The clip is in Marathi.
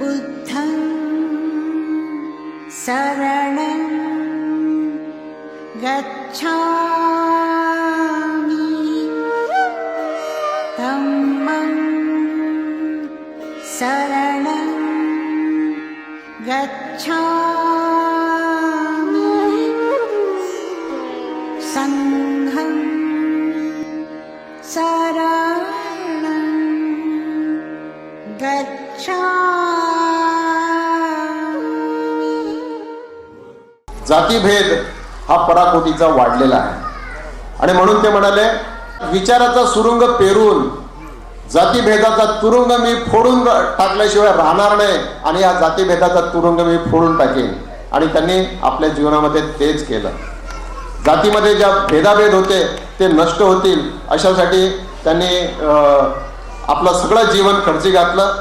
बुद्धं शरणं गच्छामि। धम्मं शरणं गच्छामि। सङ्घं शरणं जातीभेद हा पराकोटीचा वाढलेला आहे. आणि म्हणून ते म्हणाले विचाराचा सुरुंग पेरून जातीभेदाचा तुरुंग मी फोडून टाकल्याशिवाय राहणार नाही आणि या जातीभेदाचा तुरुंग मी फोडून टाकेन. आणि त्यांनी आपल्या जीवनामध्ये तेच केलं. जातीमध्ये ज्या भेदाभेद होते ते नष्ट होतील अशासाठी त्यांनी अं, आपलं सगळं जीवन खर्ची घातलं.